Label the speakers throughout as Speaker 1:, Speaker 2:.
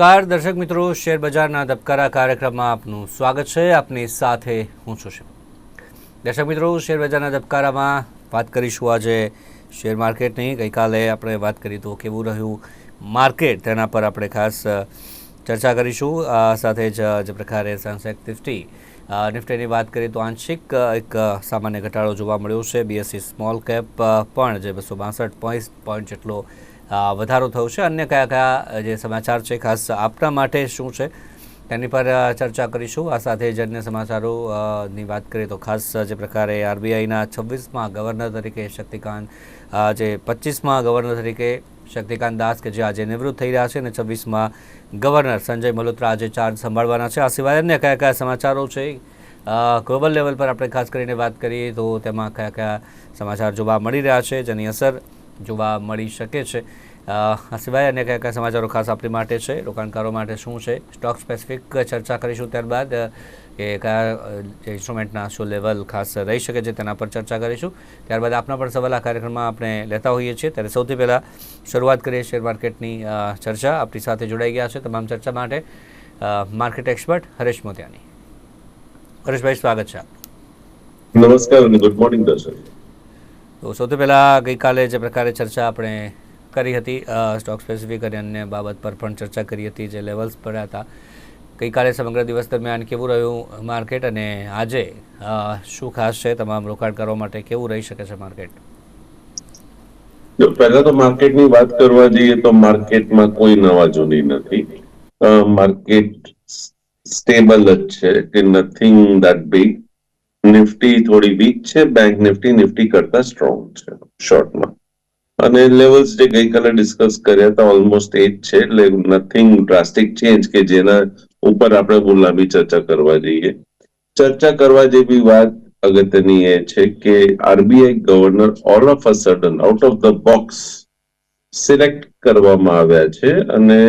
Speaker 1: નમસ્કાર, દર્શક મિત્રો. શેર બજારના ધબકારા કાર્યક્રમમાં આપનું સ્વાગત છે. આપની સાથે હું છું શિવ. દર્શક મિત્રો શેર બજારના ધબકારામાં વાત કરીશું આજે શેર માર્કેટની. ગઈકાલે આપણે વાત કરી તો કેવું રહ્યું માર્કેટ, તેના પર આપણે ખાસ ચર્ચા કરીશું. સાથે જ, જે પ્રકારે સેન્સેક્સ નિફ્ટી નિફ્ટીની વાત કરીએ તો આંશિક એક સામાન્ય ઘટાડો જોવા મળ્યો છે. બીએસસી સ્મોલ કેપ પણ જે બસો બાસઠ પોઈન્ટ જેટલો વધારો થયો છે. અન્ય કયા કયા જે સમાચાર છે, ખાસ આપના માટે શું છે તેની પર ચર્ચા કરીશું. આ સાથે જ અન્ય સમાચારોની વાત કરીએ તો ખાસ જે પ્રકારે આરબીઆઈના છવ્વીસમાં ગવર્નર તરીકે શક્તિકાંત જે પચીસમાં ગવર્નર તરીકે શક્તિકાંત દાસ કે જે આજે નિવૃત્ત થઈ રહ્યા છે અને છવ્વીસમાં ગવર્નર સંજય મલ્હોત્રા આજે ચાર્જ સંભાળવાના છે. આ સિવાય અન્ય કયા કયા સમાચારો છે ગ્લોબલ લેવલ પર આપણે ખાસ કરીને વાત કરીએ તો તેમાં કયા કયા સમાચાર જોવા મળી રહ્યા છે, જેની અસર જોવા મળી શકે છે. આ સિવાય અન્ય કયા કયા સમાચારો ખાસ આપણી માટે છે? રોકાણકારો માટે શું છે? સ્ટોક સ્પેસિફિક ચર્ચા કરીશું ત્યારબાદ કે કયા જે ઇન્સ્ટ્રુમેન્ટના શું લેવલ ખાસ રહી શકે છે તેના પર ચર્ચા કરીશું. ત્યારબાદ આપના પણ સવાલ આ કાર્યક્રમમાં આપણે લેતા હોઈએ છીએ. ત્યારે સૌથી પહેલાં શરૂઆત કરીએ શેર માર્કેટની ચર્ચા. આપણી સાથે જોડાઈ ગયા છે તમામ ચર્ચા માટે માર્કેટ એક્સપર્ટ હરેશ મોતિયાની. હરેશભાઈ સ્વાગત છે
Speaker 2: નમસ્કાર અને ગુડ મોર્નિંગ દર્શક.
Speaker 1: તો સૌથી પહેલાં ગઈકાલે જે પ્રકારે ચર્ચા આપણે કરી હતી સ્ટોક સ્પેસિફિક અને અન્ય બાબત પર પણ ચર્ચા કરી હતી જે લેવલ્સ પડ્યા હતા. ગઈકાલે સમગ્ર દિવસ દરમિયાન કેવું રહ્યું માર્કેટ અને આજે શું ખાસ છે તમામ રોકાણકારો માટે કેવું રહી શકે છે માર્કેટ
Speaker 2: પહેલા તો માર્કેટની વાત કરવા જઈએ તો માર્કેટમાં કોઈ નવા જૂની નથી માર્કેટ સ્ટેબલ જ છે, કે નથિંગ ધેટ બિગ નિફ્ટી થોડી વીક છે બેંક નિફ્ટી નિફ્ટી કરતા સ્ટ્રોંગ છે શોર્ટમાં અને લેવલ્સ જે ગઈકાલે ડિસ્કસ કર્યા હતા ઓલમોસ્ટ એ જ છે, એટલે નથિંગ ડ્રાસ્ટિક ચેન્જ કે જેના ઉપર આપણે બહુ લાંબી ચર્ચા કરવા જઈએ. ચર્ચા કરવા જેવી વાત અગત્યની એ છે કે RBI governor all of a sudden out of the box select કરવામાં આવ્યા છે અને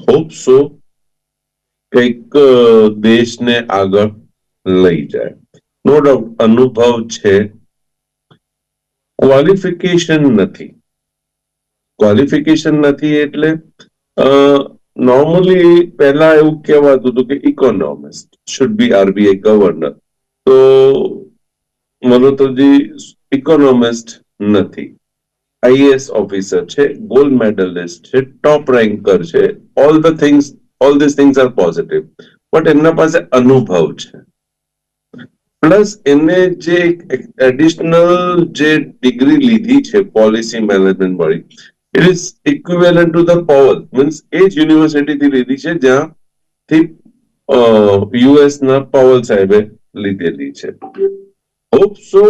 Speaker 2: હોપ સો કંઈક દેશને આગળ લઈ જાય. નો ડાઉટ અનુભવ છે ક્વોલિફિકેશન નથી. ક્વોલિફિકેશન નથી એટલે નોર્મલી પહેલા એવું કહેવાતું હતું કે economist should be RBI governor તો મનોતરજી ઇકોનોમિસ્ટ નથી. આઈએએસ ઓફિસર છે ગોલ્ડ મેડલિસ્ટ છે ટોપ રેન્કર છે. All the things all this things are positive but એમના પાસે અનુભવ છે. પ્લસ એને જે એડિશનલ જે ડિગ્રી લીધી છે પોલિસી મેનેજમેન્ટ વાળી it is equivalent to the Powell means એ જ યુનિવર્સિટીથી લીધી છે, જ્યાંથી યુએસ ના પાવલ સાહેબે લીધેલી છે. Hope so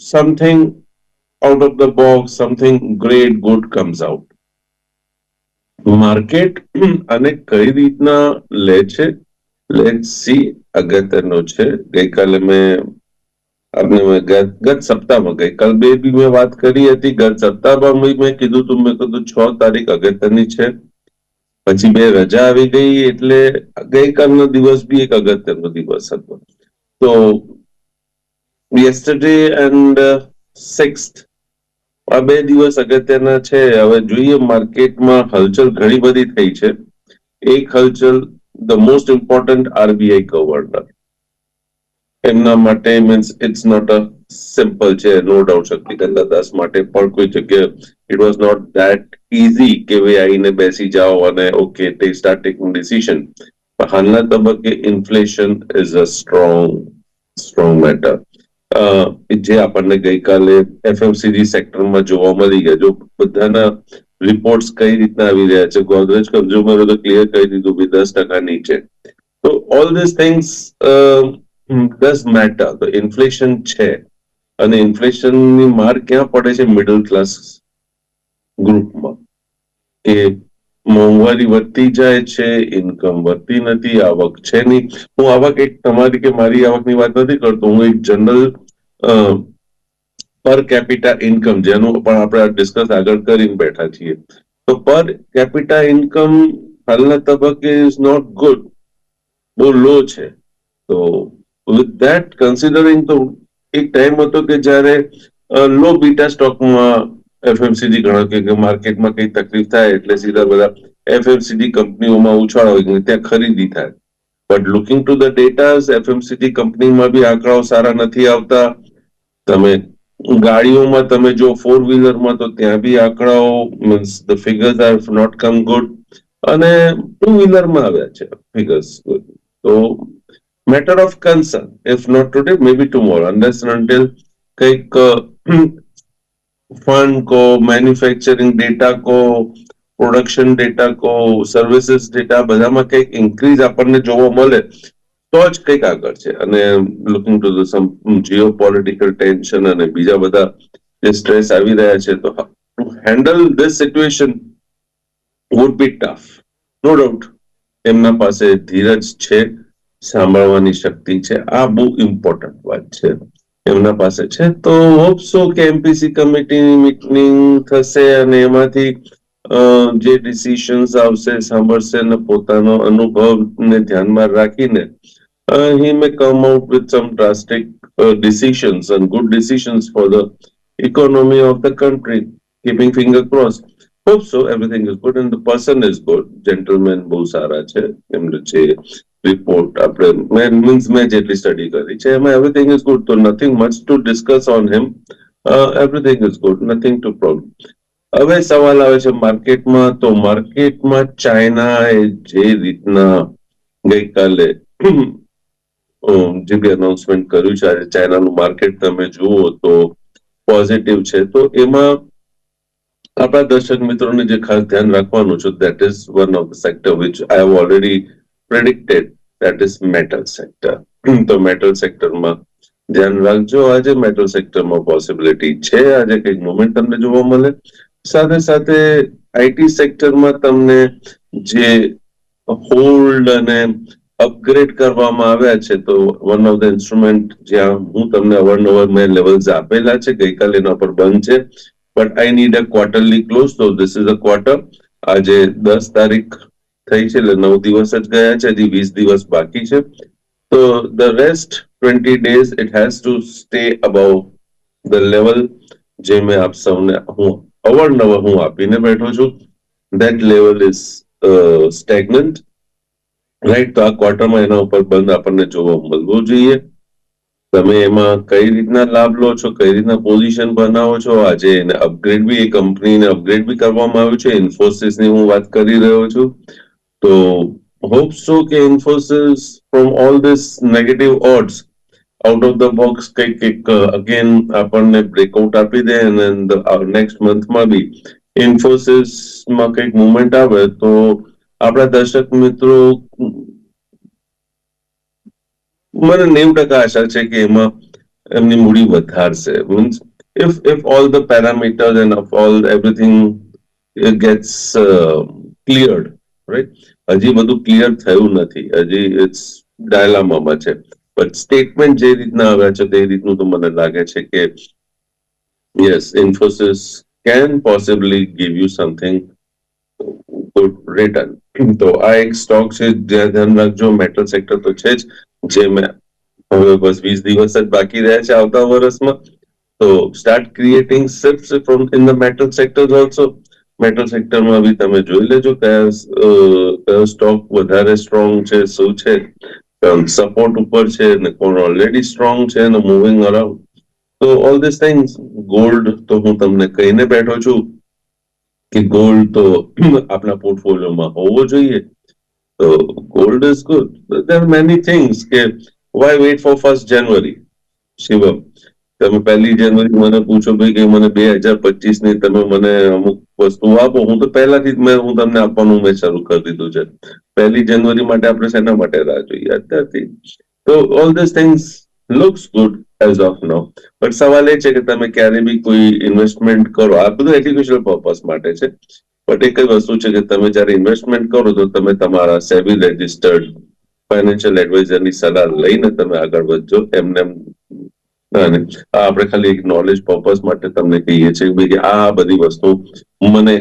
Speaker 2: something out of the box something great good comes out market અને કઈ રીતના લે છે? લેટ સી અગત્યનો છે, ગઈકાલે મેં, આપને મેં ગત સપ્તાહમાં, ગઈકાલ બે બી મેં વાત કરી હતી, ગત સપ્તાહમાં મેં કીધું તું, મેં કીધું છ તારીખ અગત્યની છે. પછી બે રજા આવી ગઈ, એટલે ગઈકાલનો દિવસ બી એક અગત્યનો દિવસ હતો. તો યેસ્ટરડે એન્ડ સિક્સ આ બે દિવસ અગત્યના છે. હવે જોઈએ, માર્કેટમાં હલચલ ઘણી બધી થઈ છે. એક હલચલ the most important RBI governor એમના માટે means it's not a simple છે નો ડાઉટ શક્તિકાંત દાસ માટે પણ કોઈ જગ્યાએ it was not that easy કે ભાઈ આવીને બેસી જાઓ અને ઓકે તે સ્ટાર્ટ ટેકિંગ ડિસિઝન હાલના તબક્કે inflation is a strong strong matter જે આપણને ગઈકાલે એફએમસીજી સેક્ટરમાં જોવા મળી ગયા. જો બધાના રિપોર્ટ્સ કઈ રીતના આવી રહ્યા છે? ગોદરેજ કન્ઝ્યુમરે તો ક્લિયર કરી દીધું કે દસ ટકા નીચે. તો all this things does matter તો ઇન્ફ્લેશન છે. અને ઇન્ફ્લેશનની માર ક્યાં પડે છે? મિડલ ક્લાસ ગ્રુપમાં કે મોંઘવારી વધતી જાય છે ઇન્કમ વધતી નથી, આવક છે નહીં. હું આવક એક તમારી કે મારી આવકની વાત નથી કરતો. હું એક જનરલ પર કેપિટા ઇન્કમ જેનું પણ આપણે ડિસ્કસ આગળ કરીને બેઠા છીએ. તો પર કેપિટા ઇન્કમ હાલના તબક્કે ઇઝ નોટ ગુડ બહુ લો છે. તો વિથ ધેટ કન્સિડરિંગ તો એક ટાઈમ હતો કે જ્યારે લો બીટા સ્ટોકમાં એફએમસીજી ગણો કે માર્કેટમાં કઈ તકલીફ થાય એટલે સીધા બધા એફએમસીજી કંપનીઓમાં ઉછાળો હોય ત્યાં ખરીદી થાય. But looking to the data FMCG કંપનીમાં બી આંકડાઓ સારા નથી આવતા. તમે ગાડીઓમાં તમે જો ફોર વ્હીલરમાં તો ત્યાં બી આંકડાઓ means the figures are not come good અને ટુ વ્હીલરમાં આવ્યા છે ફિગર્સ તો matter of concern if not today may be tomorrow unless until કંઈક ફંડ કો મેન્યુફેક્ચરિંગ ડેટા કો પ્રોડક્શન ડેટા કો સર્વિસીસ ડેટા બધામાં કંઈક ઇન્ક્રીઝ આપણને જોવા મળે તો જ કંઈક આગળ છે. અને looking to the some geo political tension અને બીજા બધા જે સ્ટ્રેસ આવી રહ્યા છે, તો handle this situation would be tough no doubt એમના પાસે ધીરજ છે, સાંભળવાની શક્તિ છે. આ બહુ ઇમ્પોર્ટન્ટ વાત છે. એમના પાસે છે. તો હોપસો કે એમપીસી કમિટીની મિટિંગ થશે અને એમાંથી જે ડિસિશન્સ આવશે, સાંભળશે અને પોતાનો અનુભવને ધ્યાનમાં રાખીને he may come out with some drastic uh, decisions and good decisions for the economy of the country. Keeping finger crossed. Hope so. Everything is good and the person is good. Gentleman બહુ સારા છે એમનું જે report આપણે મેં means મેં જેટલી study કરી છે એમાં એવરીથિંગ ઇઝ ગુડ તો nothing much to discuss on him everything is good nothing to problem હવે સવાલ આવે છે માર્કેટમાં તો માર્કેટમાં ચાઇનાએ જે રીતના ગઈકાલે અમ, જે બી અનાઉન્સમેન્ટ કર્યું છે, આજે ચાઇનાનું માર્કેટ તમે જુઓ તો પોઝિટિવ છે. તો એમાં આપણા દર્શક મિત્રોને જે ખાસ ધ્યાન રાખવાનું છે that is one of the sector which I have already predicted that is metal sector તો મેટલ સેક્ટરમાં ધ્યાન રાખજો. આજે મેટલ સેક્ટરમાં પોસિબિલિટી છે. આજે કંઈક મુવમેન્ટ તમને જોવા મળે. સાથે સાથે આઈટી સેક્ટરમાં તમને જે હોલ્ડ અને અપગ્રેડ કરવામાં આવ્યા છે, તો વન ઓફ ધ ઇન્સ્ટ્રુમેન્ટ જ્યાં હું તમને અવારનવાર મેં લેવલ્સ આપેલા છે, ગઈકાલે એના પર બંધ છે. But I need a quarterly close તો ધીસ ઇઝ અ ક્વાર્ટર આજે દસ તારીખ થઈ છે, એટલે નવ દિવસ જ ગયા છે, હજી વીસ દિવસ બાકી છે. તો the rest twenty days it has to stay above the level જે મેં આપ સૌને હું અવારનવાર હું આપીને બેઠો છું. That level is stagnant right તો આ ક્વાર્ટરમાં એના ઉપર બંધ આપણને જોવા મળવું જોઈએ. તમે એમાં કઈ રીતના લાભ લો છો, કઈ રીતના પોઝિશન બનાવો છો? આજે એને અપગ્રેડ બી, એ કંપનીને અપગ્રેડ બી કરવામાં આવ્યું છે. ઇન્ફોસિસની હું વાત કરી રહ્યો છું. તો હોપ સો કે Infosys from all this negative odds out of the box કંઈક કંઈક અગેન આપણને બ્રેકઆઉટ આપી દે અને નેક્સ્ટ મંથમાં બી ઇન્ફોસિસમાં કંઈક મુવમેન્ટ આવે તો આપણા દર્શક મિત્રો, મને નેવું ટકા આશા છે કે એમાં એમની મૂડી વધારશે. Means if if all the parameters and of all everything gets cleared right હજી બધું ક્લિયર થયું નથી. હજી ઇટ્સ ડાયલામામાં છે. બટ સ્ટેટમેન્ટ જે રીતના આવ્યા છે, તે રીતનું તો મને લાગે છે કે yes Infosys can possibly give you something good return તો આ એક સ્ટોક છે જ્યાં ધ્યાન રાખજો મેટલ સેક્ટર તો છે જ, જે મેં હવે બસ વીસ દિવસ જ બાકી રહ્યા છે આવતા વર્ષમાં. તો start creating shift from in the metal sector also metal સેક્ટરમાં બી તમે જોઈ લેજો કયા કયો સ્ટોક વધારે સ્ટ્રોંગ છે, શું છે સપોર્ટ ઉપર છે, ને કોણ ઓલરેડી સ્ટ્રોંગ છે, ને મૂવિંગ અરાઉન્ડ તો ઓલ ધીસ થિંગ્સ ગોલ્ડ તો હું તમને કહીને બેઠો છું. કે ગોલ્ડ તો આપણા પોર્ટફોલિયોમાં હોવો જોઈએ. તો gold is good there many things કે why wait for first January Shivam, તમે પહેલી જાન્યુઆરી મને પૂછો ભાઈ કે મને બે હજાર પચીસની તમે મને અમુક વસ્તુ આપો. હું તો પહેલાથી જ મેં, હું તમને આપવાનું મેં શરૂ કરી દીધું છે. પહેલી જાન્યુઆરી માટે આપણે શેના માટે રાહ જોઈએ? અત્યારથી તો all this things looks good as of now but સવાલ એ છે કે તમે ક્યારે બી કોઈ ઇન્વેસ્ટમેન્ટ કરો, આ બધું એજ્યુકેશનલ પર્પઝ માટે છે. બટ એક વસ્તુ છે કે તમે જ્યારે ઇન્વેસ્ટમેન્ટ કરો તો તમે તમારા સેબી રજિસ્ટર્ડ ફાઇનાન્શિયલ એડવાઇઝરની સલાહ લઈને તમે આગળ વધજો. એમને એમ, ના આપણે ખાલી એક નોલેજ પર્પઝ માટે તમને કહીએ છીએ કે આ બધી વસ્તુ મને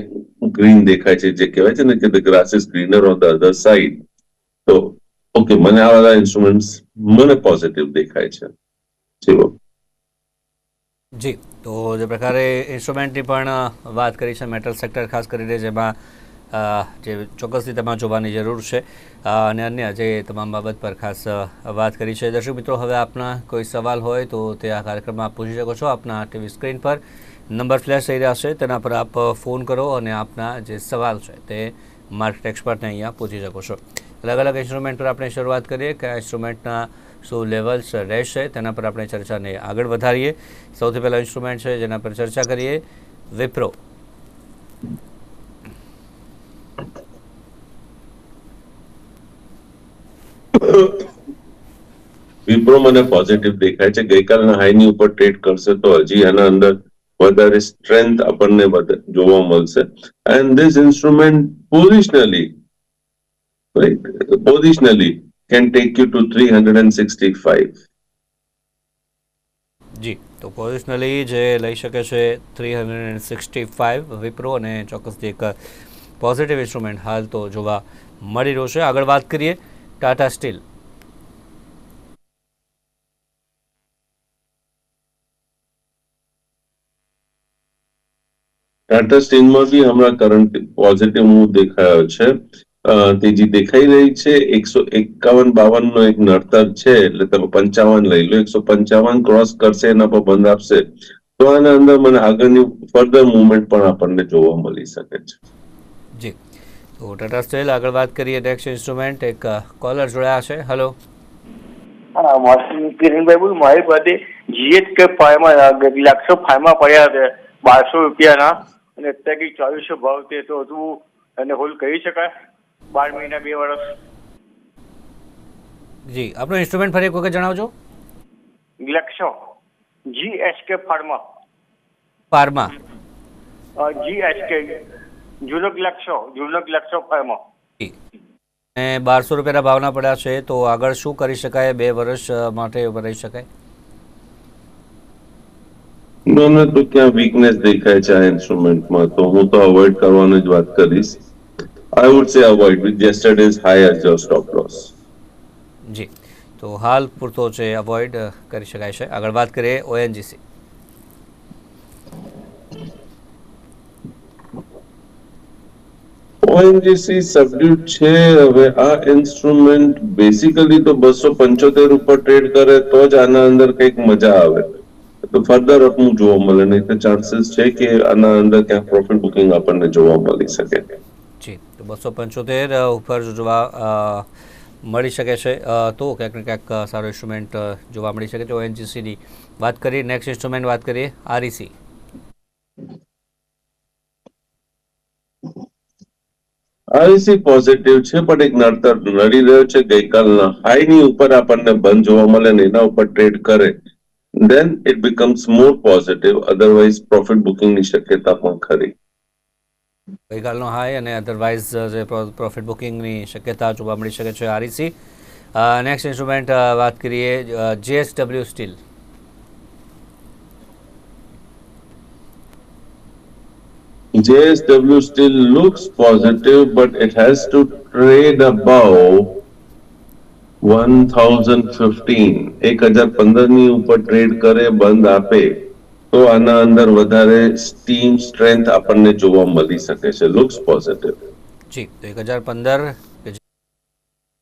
Speaker 2: ગ્રીન દેખાય છે. જે કહેવાય છે ને કે the grass is greener on the other side તો ઓકે મને આ બધા ઇન્સ્ટ્રુમેન્ટ્સ મને પોઝિટિવ દેખાય છે. જીવો
Speaker 1: જી, તો જે પ્રકારે ઇન્સ્ટ્રુમેન્ટની પણ વાત કરી છે મેટલ સેક્ટર ખાસ કરીને જેમાં જે ચોક્કસથી રીતેમાં જોવાની જરૂર છે. અને અન્ય જે તમામ બાબત પર ખાસ વાત કરી છે. દર્શક મિત્રો, હવે આપના કોઈ સવાલ હોય તો તે આ કાર્યક્રમમાં પૂછી શકો છો. આપના ટીવી સ્ક્રીન પર નંબર ફ્લેશ થઈ રહ્યા છે. તેના પર આપ ફોન કરો અને આપના જે સવાલ છે તે માર્કેટ એક્સપર્ટને અહીંયા પૂછી શકો છો. અલગ અલગ ઇન્સ્ટ્રુમેન્ટ પર આપણે શરૂઆત કરીએ. કે આ ઇન્સ્ટ્રુમેન્ટના શું લેવલ્સ રહેશે તેના પર આપણે ચર્ચાને આગળ વધારીએ. સૌથી પહેલા ઇન્સ્ટ્રુમેન્ટ છે જેના પર ચર્ચા કરીએ. વિપ્રો.
Speaker 2: વિપ્રો મને પોઝિટિવ દેખાય છે. ગઈકાલના હાઈની ઉપર ટ્રેડ કરશે તો હજી આના અંદર વધારે સ્ટ્રેન્થ આપણને જોવા મળશે. And this instrument positionally positionally can take you to three hundred and sixty five
Speaker 1: જી તો પોઝિશનલી જે લઈ શકે છે three hundred and sixty five Wipro અને ચોક્કસથી એક પોઝિટિવ ઇન્સ્ટ્રુમેન્ટ હાલ તો જોવા મળી રહ્યો છે. આગળ વાત કરીએ ટાટા સ્ટીલ
Speaker 2: ટાટા સ્ટીલમાં બી હમણાં કરંટ પોઝિટિવ મૂવ દેખાયો છે. તેજી દેખાઈ રહી છે એકસો એકાવન બાવન નો એક નડતર છે એટલે તમે પંચાવન લઈ લો એકસો પંચાવન ક્રોસ કરશે એના પર બંધ આપશે. તો આના અંદર મને આગળની ફર્ધર મુવમેન્ટ પણ આપણને જોવા મળી શકે છે.
Speaker 1: જી. તો ટાટા સ્ટીલ આગળ વાત કરીએ નેક્સ્ટ ઇન્સ્ટ્રુમેન્ટ એક કોલર જોડાયા છે. હેલો
Speaker 3: હા મોસમ કિરણભાઈ બોલ. મારી પાસે જીએચ કે ફાઈવમાં લાખસો ફાઈવમાં પડ્યા છે બારસો રૂપિયાના. અને અત્યારે ચોવીસો ભાવ તે તો હજુ એને હોલ કહી શકાય. બાર મહિના બે વર્ષ.
Speaker 1: જી આપણો ઇન્સ્ટ્રુમેન્ટ ફરી એક વખત જણાવજો.
Speaker 3: લક્ષો જી એસ કે ફાર્મા
Speaker 1: પારમાં
Speaker 3: જી એસ કે જુનક લક્ષો જુનક લક્ષો ફાર્મા
Speaker 1: અને બારસો રૂપિયાના ભાવના પડ્યા છે તો આગળ શું કરી શકાય? બે વર્ષ માટે રહી શકાય?
Speaker 2: મને તો ક્યાં વીકનેસ દેખાય છે આ ઇન્સ્ટ્રુમેન્ટમાં તો હું તો અવોઇડ કરવાની જ વાત કરીશ. I would say avoid with yesterday's high as your stop loss.
Speaker 1: જી. તો હાલ પૂરતો છે અવોઇડ કરી શકાય છે. આગળ વાત કરીએ ઓએનજીસી
Speaker 2: ઓએનજીસી સબડ્યુટ છે. હવે આ ઇન્સ્ટ્રુમેન્ટ બેસિકલી તો બસો પંચોતેર ઉપર ટ્રેડ કરે તો જ આના અંદર કંઈક મજા આવે. તો ફર્ધર અપનું જોવા મળે. નહીં તો ચાન્સીસ છે કે આના અંદર ક્યાંક પ્રોફિટ બુકિંગ આપણને જોવા મળી શકે.
Speaker 1: બસો પંચોતેર ઉપર જોવા મળી શકે છે. તો ક્યાંક ને ક્યાંક સારો ઇન્સ્ટ્રુમેન્ટ જોવા મળી શકે છે. ઓએનજીસીની વાત કરીએ નેક્સ્ટ ઇન્સ્ટ્રુમેન્ટ વાત કરીએ આરઈસી
Speaker 2: આઈસી પોઝિટિવ છે, પણ એક નડતર નડી રહ્યો છે. ગઈકાલના હાઈની ઉપર આપણને બંધ જોવા મળે ને એના ઉપર ટ્રેડ કરે then it becomes more positive otherwise profit બુકિંગની શક્યતા પણ ખરી.
Speaker 1: ગઈકાલનો હાઈ અને અધરવાઇઝ જે પ્રોફિટ બુકિંગની શક્યતા જોવા મળી શકે છે આરઈસી નેક્સ્ટ ઇન્સ્ટ્રુમેન્ટ વાત કરીએ JSW steel
Speaker 2: JSW still looks positive, but it has to trade above 1015. એક હજાર પંદરની ઉપર ટ્રેડ કરે બંધ આપે. તો આના અંદર વધારે સ્ટીમ સ્ટ્રેન્થ આપણને જોવા મળી શકે છે લુક્સ પોઝિટિવ
Speaker 1: જી તો એક હજાર પંદર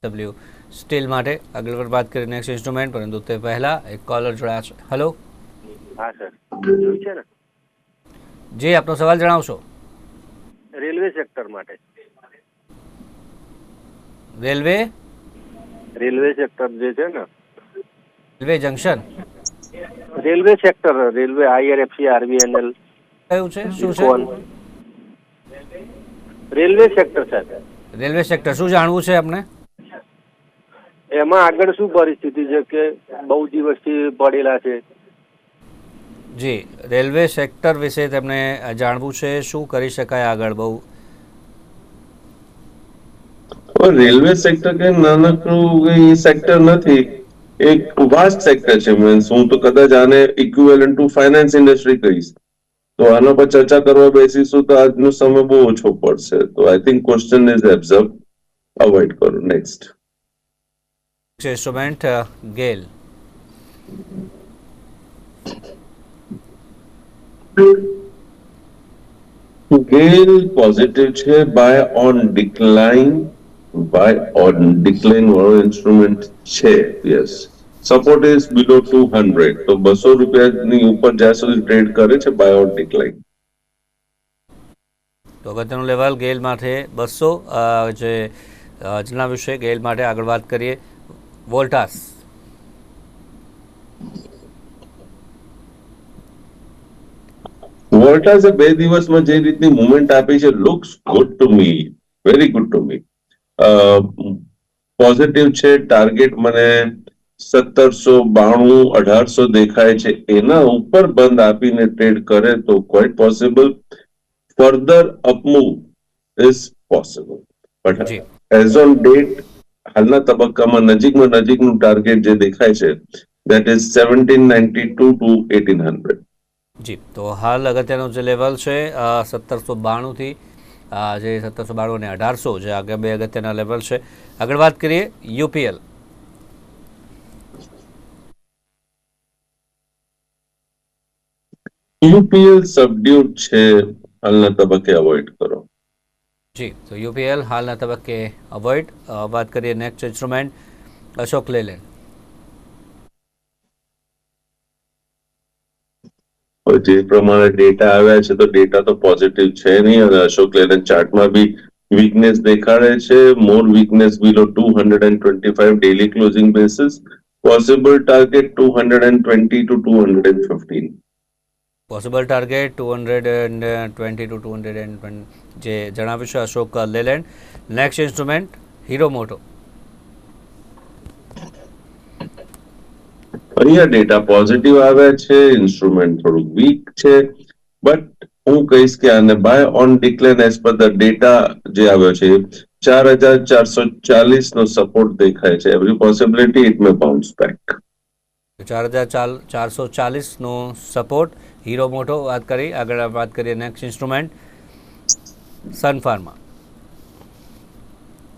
Speaker 1: ડબલ્યુ સ્ટીલ માટે. આગળ પર વાત કરીએ નેક્સ્ટ ઇન્સ્ટ્રુમેન્ટ પરંતુ તે પહેલા એક કોલર જોડાયા છે. હલો
Speaker 3: હા સર છે ને?
Speaker 1: જી આપનો સવાલ જણાવશો.
Speaker 3: રેલવે સેક્ટર માટે.
Speaker 1: રેલવે?
Speaker 3: રેલવે સેક્ટર જે છે ને.
Speaker 1: Railway junction
Speaker 3: railway sector railway IRFC RVNL.
Speaker 1: કયું છે? શું છે?
Speaker 3: રેલવે સેક્ટર સાહેબ.
Speaker 1: Railway sector. શું જાણવું છે આપને?
Speaker 3: એમાં આગળ શું પરિસ્થિતિ છે કે બહુ દિવસથી પડેલા છે?
Speaker 1: જી રેલવે સેક્ટર વિશે તેમને જાણવું છે શું કરી શકાય આગળ બહુ?
Speaker 2: રેલવે સેક્ટર કે નાનકડું સેક્ટર નથી. એક વાસ્ટ સેક્ટર છે મીન્સ હું તો કદાચ આને ઇક્વિવેલન્ટ ટુ ફાઇનાન્સ ઇન્ડસ્ટ્રી કહીશ. તો આના પર ચર્ચા કરવા બેસીશું તો આજનો સમય બહુ ઓછો પડશે. તો I think question is observe avoid કરો. Next
Speaker 1: instrument GAIL
Speaker 2: GAIL. GAIL positive છે buy on decline buy on decline વાળો ઇન્સ્ટ્રુમેન્ટ છે yes support is below two hundred તો બસો રૂપિયાની ઉપર જ્યાં સુધી ટ્રેડ કરે છે બાય ઓન ડિક્લાઇન
Speaker 1: તો અગત્યનું લેવલ ગેલ માટે બસો જે જણાવ્યું છે ગેલ માટે આગળ વાત કરીએ. વોલ્ટાસ.
Speaker 2: વોલ્ટાસે બે દિવસમાં જે રીતની મુવમેન્ટ આપી છે looks good to me very good to me positive છે ટાર્ગેટ મને સત્તરસો બાણું અઢારસો દેખાય છે. એના ઉપર બંધ આપીને ટ્રેડ કરે તો quite possible further upmove is possible
Speaker 1: but
Speaker 2: as on date હાલના તબક્કામાં નજીકમાં નજીકનું ટાર્ગેટ જે દેખાય છે that is seventeen ninety two two eighteen hundred
Speaker 1: જી. તો હાલ અગત્યનું જે લેવલ છે સત્તરસો બાણુંથી જે સત્તરસો બાણું અને અઢારસો જે આગળ બે અગત્યના લેવલ છે. આગળ વાત કરીએ યુપીએલ
Speaker 2: યુપીએલ સબડ્યુટ છે હાલના તબક્કે અવોઇડ કરો.
Speaker 1: જી તો યુપીએલ હાલના તબક્કે અવોઇડ વાત કરીએ નેક્સ્ટ ઇન્સ્ટ્રુમેન્ટ અશોક લેલેન્ડ
Speaker 2: હવે જે પ્રમાણે ડેટા આવ્યા છે, તો ડેટા તો પોઝિટિવ છે નહીં. અને અશોક લેલન ચાર્ટમાં બી વીકનેસ દેખાડે છે. More weakness below two hundred and twenty five daily closing basis possible target two hundred and twenty two two hundred and fifteen
Speaker 1: possible target two hundred and twenty two two hundred and જે જણાવ્યું છે Ashok Layland. Next instrument hero મોટો
Speaker 2: અહીંયા data positive આવ્યા છે instrument થોડુંક week છે. But હું કહીશ કે આને buy on decline as per the data જે આવ્યો છે ચાર હજાર ચારસો ચાલીસ નો સપોર્ટ દેખાય છે. Every possibility it may bounce back
Speaker 1: ચાર હજાર ચારસો ચાલીસનો સપોર્ટ હીરો મોટો વાત કરી આગળ વાત કરીએ next instrument Sun pharma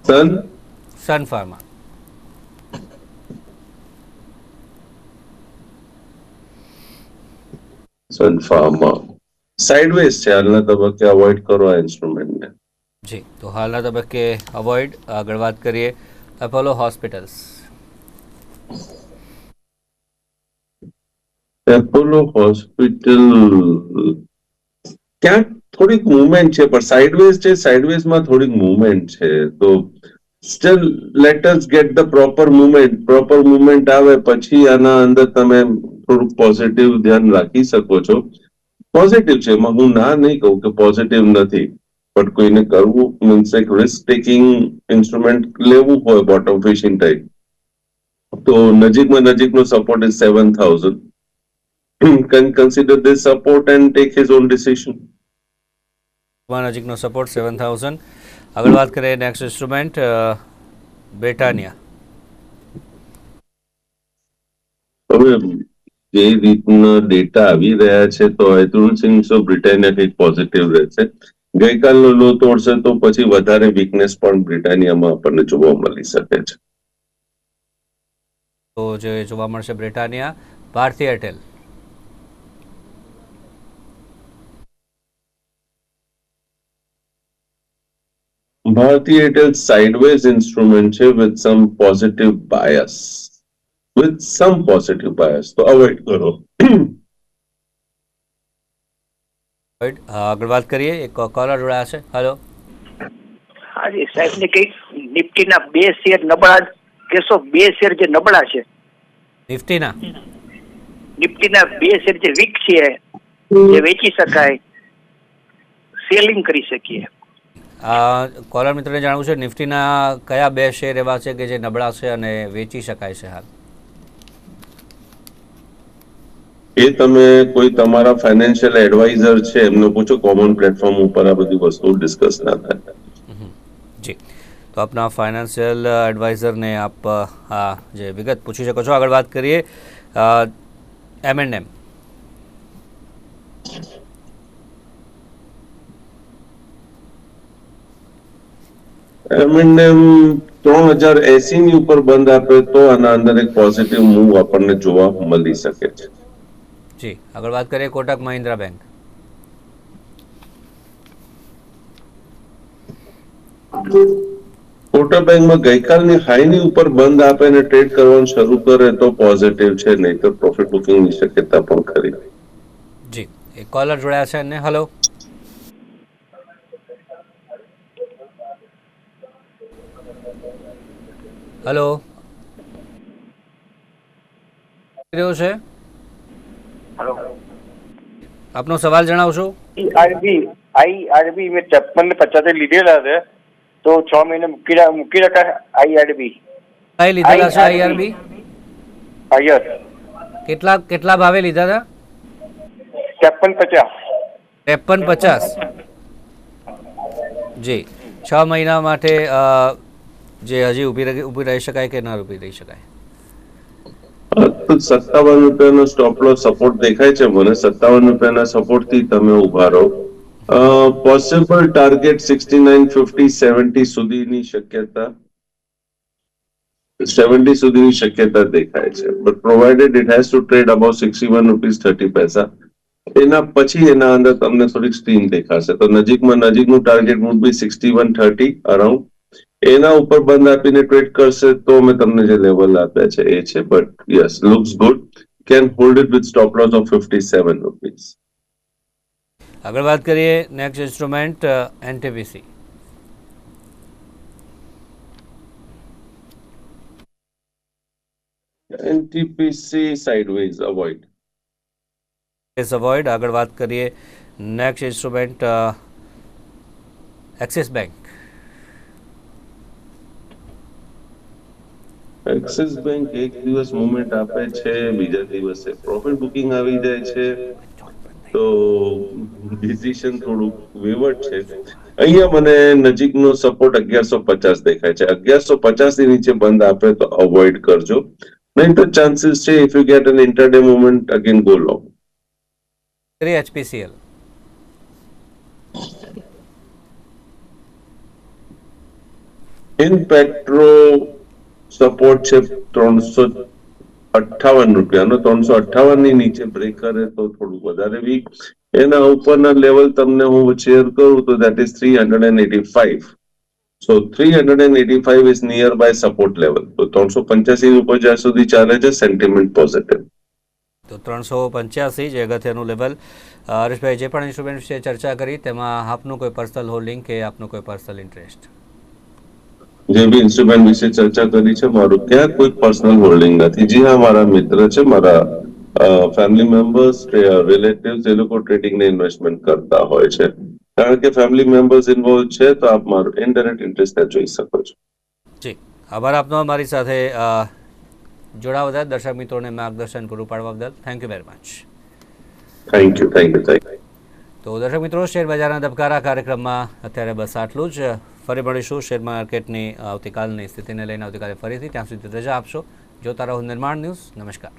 Speaker 2: Sun
Speaker 1: Sun pharma
Speaker 2: Sun pharma sideways છે હાલના તબક્કે અવોઇડ કરો આ ઇન્સ્ટ્રુમેન્ટને
Speaker 1: જી તો હાલના તબક્કે અવોઇડ આગળ વાત કરીએ અપોલો હોસ્પિટલ્સ
Speaker 2: એપોલો હોસ્પિટલ ક્યાંક થોડીક મુવમેન્ટ છે પણ સાઇડવેઝ છે સાઇડવેઝમાં થોડીક મુવમેન્ટ છે. તો still let us get the proper movement proper movement આવે, પછી આના અંદર તમે થોડુંક પોઝિટિવ ધ્યાન રાખી શકો છો. પોઝિટિવ છે, એમાં હું ના નહીં કહું કે પોઝિટિવ નથી. પણ કોઈને કરવું મીન્સ એક રિસ્ક ટેકિંગ ઇન્સ્ટ્રુમેન્ટ લેવું હોય બોટમ ફિશિંગ ટાઈપ તો નજીકમાં નજીકનો support is seven thousand can consider this support and take his own decision
Speaker 1: નજીકનો સપોર્ટ સેવન થાઉઝન્ડ આગળ વાત કરીએ નેક્સ્ટ ઇન્સ્ટ્રુમેન્ટ બ્રિટાનિયા
Speaker 2: હવે જે રીતના ડેટા આવી રહ્યા છે તો I don't think so Britannia કંઈક પોઝિટિવ રહેશે. ગઈકાલનો લો તોડશે તો પછી વધારે વીકનેસ પણ બ્રિટાનિયામાં આપણને જોવા મળી શકે છે.
Speaker 1: તો જે જોવા મળશે બ્રિટાનિયા ભારતી એરટેલ
Speaker 2: ભારતીય એરટેલ સાઇડવેઝ ઇન્સ્ટ્રુમેન્ટ છે with some positive bias with some positive bias તો અવોઇડ કરો
Speaker 1: રાઈટ આગળ વાત કરીએ એક કોલર જોડાયા છે હલો
Speaker 4: હાજી સાહેબ ને કંઈક નિફ્ટીના બે શેર નબળા કેસો બે શેર જે નબળા છે
Speaker 1: નિફ્ટીના
Speaker 4: નિફ્ટીના બે શેર જે વીક છે જે વેચી શકાય સેલિંગ કરી શકીએ
Speaker 1: આ કોલર મિત્રને જાણવું છે નિફ્ટીના કયા બે શેર એવા છે કે જે નબળા છે અને વેચી શકાય છે હાલ?
Speaker 2: એ તમે કોઈ તમારા ફાઇનાન્શિયલ એડવાઇઝર છે એમને પૂછો કોમન પ્લેટફોર્મ ઉપર આ બધી વસ્તુઓ ડિસ્કસ ના થાય.
Speaker 1: જી. તો આપના ફાઇનાન્શિયલ એડવાઇઝરને આપ આ જે વિગત પૂછી શકો છો. આગળ વાત કરીએ એમ એન્ડ એમ
Speaker 2: એમને ત્રણ હજાર એસી ની ઉપર બંધ આપે તો આના અંદર એક પોઝિટિવ મૂવ આપણને જોવા મળી શકે છે.
Speaker 1: જી આગળ વાત કરીએ કોટક મહિન્દ્રા બેંક.
Speaker 2: કોટક બેંકમાં ગઈકાલની હાઈની ઉપર બંધ આપે અને ટ્રેડ કરવાનું શરૂ કરે તો પોઝિટિવ છે નહીં તો પ્રોફિટ બુકિંગની શક્યતા પણ ખરી.
Speaker 1: જી એક કોલર જોડાયા છે ને હલો હલો. રહ્યો છે?
Speaker 3: हेलो
Speaker 1: આપનો સવાલ જણાવશો?
Speaker 3: આઈઆરબી આઈઆરબી મેં ત્રેપન ને પચાસે લીધેલા છે તો છ મહિને મૂકી મૂકી રખાય આઈઆરબી
Speaker 1: કઈ લીધેલા છે આઈઆરબી
Speaker 3: હાયર
Speaker 1: કેટલા કેટલા ભાવે લીધા હતા?
Speaker 3: ત્રેપન પચાસ.
Speaker 1: ત્રેપન પચાસ. જી. છ મહિના માટે જે હજી ઊભી ઊભી રહી શકાય કે ન ઊભી રહી શકાય?
Speaker 2: સત્તાવન રૂપિયાનો સ્ટોપ લોસ સપોર્ટ દેખાય છે. મને સત્તાવન રૂપિયાના સપોર્ટથી તમે ઊભા રહો. Possible target sixty nine fifty seventy સુધીની શક્યતા. સેવન્ટી સુધીની શક્યતા દેખાય છે. But provided it has to trade about sixty one rupees thirty પૈસા એના પછી એના અંદર તમને થોડીક સ્ટીમ દેખાશે. તો નજીકમાં નજીકનું target would be sixty one thirty around એના ઉપર બંધ આપીને ટ્રેડ કરશે તો મેં તમને જે લેવલ આપ્યા છે એ છે. But yes looks good can hold it with stop loss of fifty seven rupees
Speaker 1: આગળ વાત કરીએ next instrument NTPC
Speaker 2: NTPC sideways avoid
Speaker 1: S avoid આગળ વાત કરીએ next instrument Axis bank
Speaker 2: Axis bank એક દિવસ મુવમેન્ટ આપે છે બીજા દિવસે પ્રોફિટ બુકિંગ આવી જાય છે. તો ડિસિઝન થોડુંક વેવર્ટ છે. અહીંયા મને નજીકનો સપોર્ટ અગિયારસો પચાસ દેખાય છે. અગિયારસો પચાસની નીચે બંધ આપે તો અવોઇડ કરજો. નહીં તો ચાન્સીસ છે if you get an intraday movement again go
Speaker 1: long HPCL
Speaker 2: in petro support છે ત્રણસો અઠ્ઠાવન રૂપિયાનો ત્રણસો અઠ્ઠાવનની નીચે બ્રેક કરે તો થોડું વધારે વીક એના ઉપરના લેવલ તમને હું શેર કરું તો that is three hundred and eighty five so three hundred and eighty five is near buy support level તો ત્રણસો પંચ્યાસી ઉપર જ્યાં સુધી ચાલે છે સેન્ટિમેન્ટ પોઝિટિવ
Speaker 1: તો ત્રણસો પંચ્યાસી જે અગત્યનું લેવલ હરેશભાઈ, જે પણ ઇન્સ્ટ્રુમેન્ટ વિશે ચર્ચા કરી, તેમાં આપનું કોઈ પર્સનલ હોલ્ડિંગ કે આપનું કોઈ પર્સનલ ઇન્ટરેસ્ટ
Speaker 2: જે બી ઇન્સ્ટ્રુમેન્ટ વિશે ચર્ચા કરી છે મારું ક્યાં કોઈ પર્સનલ હોલ્ડિંગ નથી. જી હા મારા મિત્ર છે મારા ફેમિલી મેમ્બર્સ રિલેટિવ્સ એ લોકો ટ્રેડિંગ ને ઇન્વેસ્ટમેન્ટ કરતા હોય છે. કારણ કે ફેમિલી મેમ્બર્સ ઇન્વોલ્વ છે તો આપ મારો ઇનડાયરેક્ટ ઇન્ટરેસ્ટ ત્યાં જોઈ શકો છો.
Speaker 1: જી આભાર આપનો અમારી સાથે જોડાવા બદલ દર્શક મિત્રોને માર્ગદર્શન પૂરું પાડવા બદલ. Thank you very much
Speaker 2: thank you thank you thank you
Speaker 1: તો દર્શક મિત્રો શેર બજારના ધબકારા કાર્યક્રમમાં અત્યારે બસ આટલું જ. ફરી મળીશું શેર માર્કેટની આવતીકાલની સ્થિતિને લઈને આવતીકાલે ફરીથી ત્યાં સુધી રજા આપશો. જોતા રહો નિર્માણ ન્યૂઝ. નમસ્કાર.